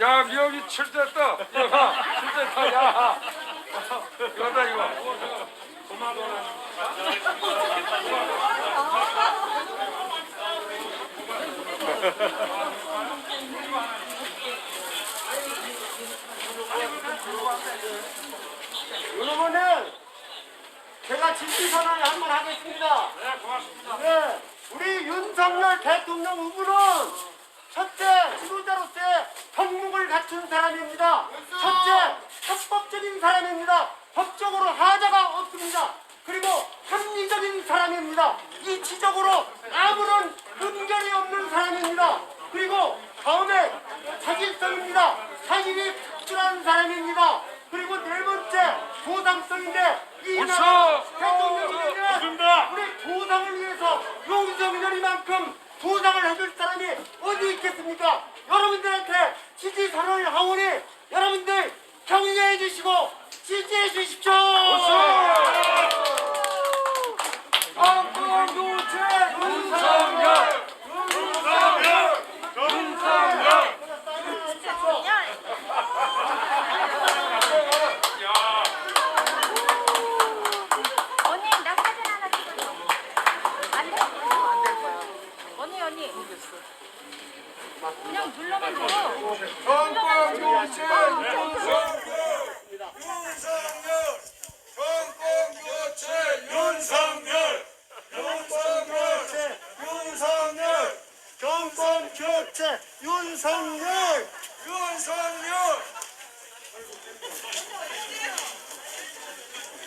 야 칠됐다. 이거 봐. 칠됐다. 야. 이거다 이거. 여러분은 제가 진지선언을 한 번 하겠습니다. 네 고맙습니다. 네, 우리 윤석열 대통령 후보는 첫째 지도자로서의 형목을 갖춘 사람입니다. 첫째 합법적인 사람입니다. 법적으로 하자가 없습니다. 그리고 합리적인 사람입니다. 이치적으로 아무런 분별이 없는 사람입니다. 그리고 다음에 자질성입니다. 자질이 특출한 사람입니다. 그리고 네 번째 보상성인데 이! 나라. 우리 보상을 위해서 용성열이만큼 보상을 해줄 사람이 어디 있겠습니까? 여러분들한테 지지 선언을 하오니 여러분들 격려해 주시고 지지해 주십시오. 한국노체 윤석열 언니 나 사진 하나 찍어줘. 안 돼? 안될 거야. 언니 언니. 그냥 눌러만 줘. 정권 교체 윤석열! 윤석열!